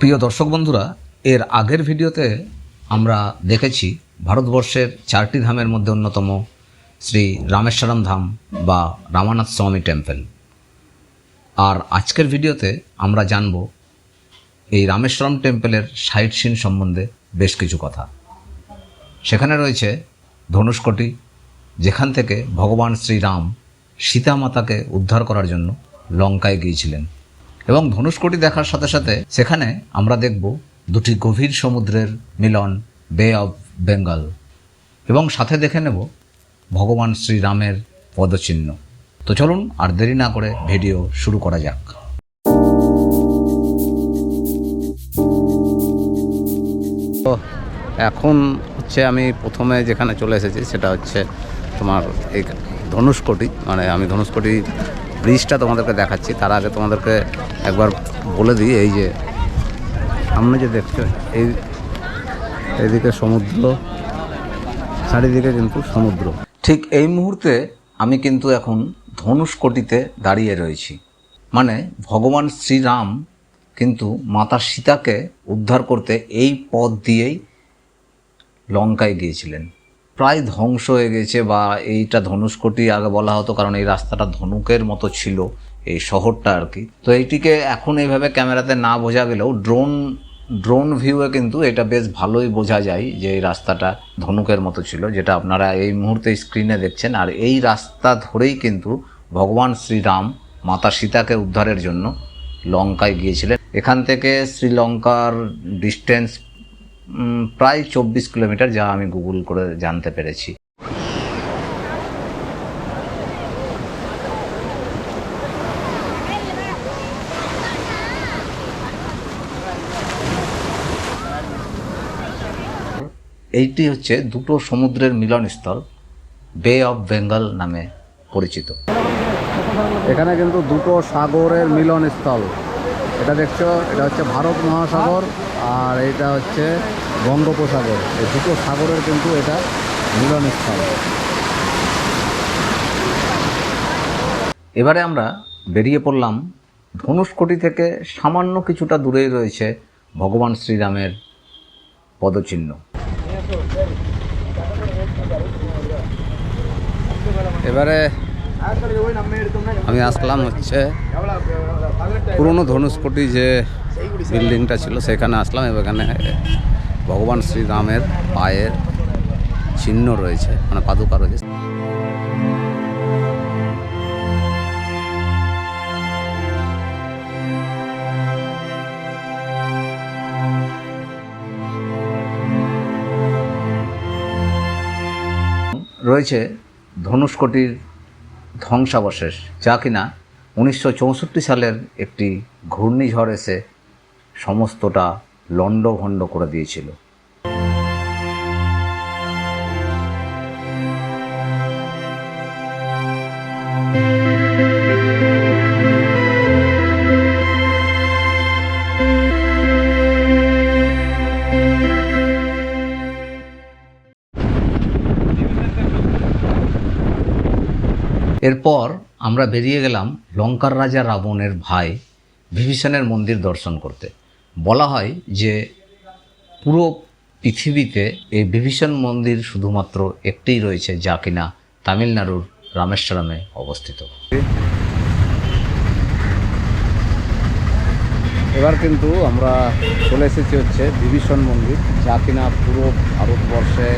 প্রিয় দর্শক বন্ধুরা, এর আগের ভিডিওতে আমরা দেখেছি ভারতবর্ষের চারটি ধামের মধ্যে অন্যতম শ্রী রামেশ্বরম ধাম বা রামানাথ স্বামী টেম্পল। আর আজকের ভিডিওতে আমরা জানব এই রামেশ্বরম টেম্পলের সাইট সিন সম্বন্ধে বেশ কিছু কথা। সেখানে রয়েছে ধনুষ্কটি, যেখান থেকে ভগবান শ্রীরাম সীতা মাতাকে উদ্ধার করার জন্য লঙ্কায় গিয়েছিলেন। এবং ধনুষ্কটি দেখার সাথে সাথে সেখানে আমরা দেখব দুটি গভীর সমুদ্রের মিলন বে অফ বেঙ্গল এবং সাথে দেখে নেব ভগবান শ্রীরামের পদচিহ্ন। তো চলুন আর দেরি না করে ভিডিও শুরু করা যাক। এখন হচ্ছে আমি প্রথমে যেখানে চলে এসেছি সেটা হচ্ছে তোমার এই ধনুষ্কটি। মানে আমি ধনুষ্কটি ব্রিজটা তোমাদেরকে দেখাচ্ছি। তার আগে তোমাদেরকে একবার বলে দিই, এই যে সামনে যে দেখছ, এই এইদিকে সমুদ্র, চারিদিকে কিন্তু সমুদ্র। ঠিক এই মুহূর্তে আমি কিন্তু এখন ধনুষ্কটিতে দাঁড়িয়ে রয়েছি। মানে ভগবান শ্রীরাম কিন্তু মাতা সীতাকে উদ্ধার করতে এই পথ দিয়েই লঙ্কায় গিয়েছিলেন। প্রায় ধ্বংস হয়ে গেছে বা এইটা ধনুষ্কটি আগে বলা হতো, কারণ এই রাস্তাটা ধনুকের মতো ছিল এই শহরটা আর কি। তো এইটিকে এখন এইভাবে ক্যামেরাতে না বোঝা গেলেও ড্রোন ড্রোন ভিউয়ে কিন্তু এটা বেশ ভালোই বোঝা যায় যে এই রাস্তাটা ধনুকের মতো ছিল, যেটা আপনারা এই মুহূর্তে স্ক্রিনে দেখছেন। আর এই রাস্তা ধরেই কিন্তু ভগবান শ্রীরাম মাতা সীতাকে উদ্ধারের জন্য লঙ্কায় গিয়েছিলেন। এখান থেকে শ্রীলঙ্কার ডিস্টেন্স প্রায় চব্বিশ কিলোমিটার যা আমি গুগল করে জানতে পেরেছি। এইটি হচ্ছে দুটো সমুদ্রের মিলনস্থল বে অফ বেঙ্গল নামে পরিচিত। এখানে কিন্তু দুটো সাগরের মিলনস্থল এটা দেখছ, এটা হচ্ছে ভারত মহাসাগর। আর এটা হচ্ছে বঙ্গোপসাগর এই দুটো সাগরের কিন্তু এটা মিলনস্থল। এবারে আমরা বেরিয়ে পড়লাম ধনুষ্কটি থেকে সামান্য কিছুটা দূরেই রয়েছে ভগবান শ্রীরামের পদচিহ্ন। এবারে আমি আসলাম হচ্ছে পুরনো ধনুষ্কটি যে বিল্ডিংটা ছিল, সেখানে আসলাম এবং এখানে ভগবান শ্রীরামের পায়ের চিহ্ন রয়েছে মানে পাদুকা রয়েছে রয়েছে ধনুষ্কটির ধ্বংসাবশেষ, যা কিনা উনিশশো চৌষট্টি সালের একটি ঘূর্ণিঝড় এসে সমস্তটা লণ্ডভণ্ড করে দিয়েছিল। এরপর আমরা বেরিয়ে গেলাম লঙ্কার রাজা রাবণের ভাই বিভীষণের মন্দির দর্শন করতে। বলা হয় যে পুরো পৃথিবীতে এই বিভীষণ মন্দির শুধুমাত্র একটিই রয়েছে যা কিনা তামিলনাড়ুর রামেশ্বরমে অবস্থিত। এবার কিন্তু আমরা চলে এসেছি হচ্ছে বিভীষণ মন্দির, যা কিনা পুরো ভারতবর্ষে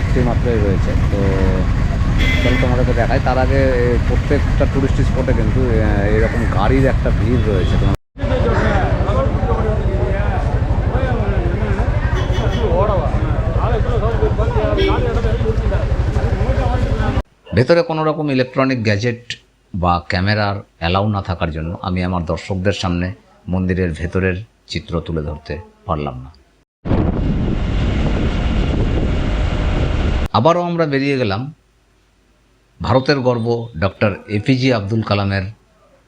একটি মাত্রই রয়েছে। তো চলো তোমাদেরকে দেখায় তার আগে প্রত্যেকটা টুরিস্ট স্পটে কিন্তু এরকম গাড়ির একটা ভিড় রয়েছে। ভেতরে কোনো রকম ইলেকট্রনিক গ্যাজেট বা ক্যামেরার অ্যালাউ না থাকার জন্য আমি আমার দর্শকদের সামনে মন্দিরের ভেতরের চিত্র তুলে ধরতে পারলাম না। আবারও আমরা বেরিয়ে গেলাম ভারতের গর্ব ডক্টর এপিজে আব্দুল কালামের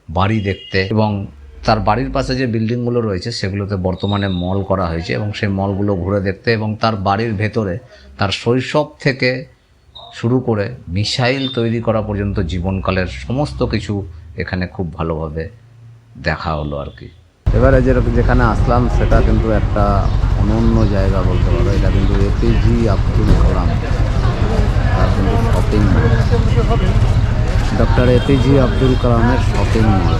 বাড়ি দেখতে এবং তার বাড়ির পাশে যে বিল্ডিংগুলো রয়েছে সেগুলোতে বর্তমানে মল করা হয়েছে এবং সেই মলগুলো ঘুরে দেখতে এবং তার বাড়ির ভেতরে তার শৈশব থেকে শুরু করে মিসাইল তৈরি করা পর্যন্ত জীবনকালের সমস্ত কিছু এখানে খুব ভালোভাবে দেখা হলো আর কি। এবারে যেরকম যেখানে আসলাম, সেটা কিন্তু একটা অনন্য জায়গা বলতে পারো। এটা কিন্তু এপিজি আব্দুল কালাম তার কিন্তু shopping mall doctor APJ Abdul কালামের শপিং মল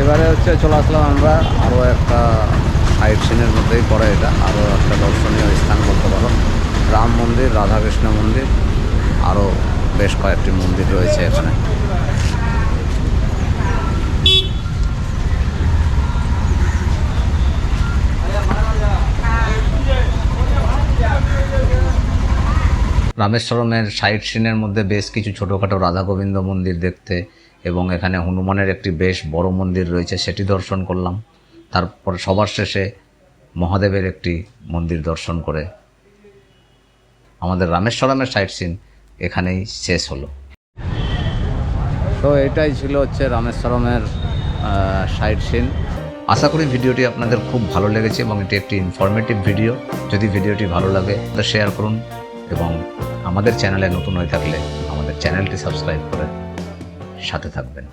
এবারে হচ্ছে চলে আসলাম আমরা আরও একটা সাইট সিনের মধ্যেই পড়ে এটা। আরও একটা দর্শনীয় স্থান বলতে পারো। রাম মন্দির, রাধাকৃষ্ণ মন্দির, আরও বেশ কয়েকটি মন্দির রয়েছে এখানে। রামেশ্বরমের সাইট সিনের মধ্যে বেশ কিছু ছোটোখাটো রাধা গোবিন্দ মন্দির দেখতে এবং এখানে হনুমানের একটি বেশ বড় মন্দির রয়েছে, সেটি দর্শন করলাম। তারপর সবার শেষে মহাদেবের একটি মন্দির দর্শন করে আমাদের রামেশ্বরমের সাইট সিন এখানেই শেষ হলো। তো এটাই ছিল হচ্ছে রামেশ্বরমের সাইট সিন। আশা করি ভিডিওটি আপনাদের খুব ভালো লেগেছে এবং এটি একটি ইনফরমেটিভ ভিডিও যদি ভিডিওটি ভালো লাগে তাহলে শেয়ার করুন এবং আমাদের চ্যানেলে নতুন হয়ে থাকলে আমাদের চ্যানেলটি সাবস্ক্রাইব করে সাথে থাকবেন।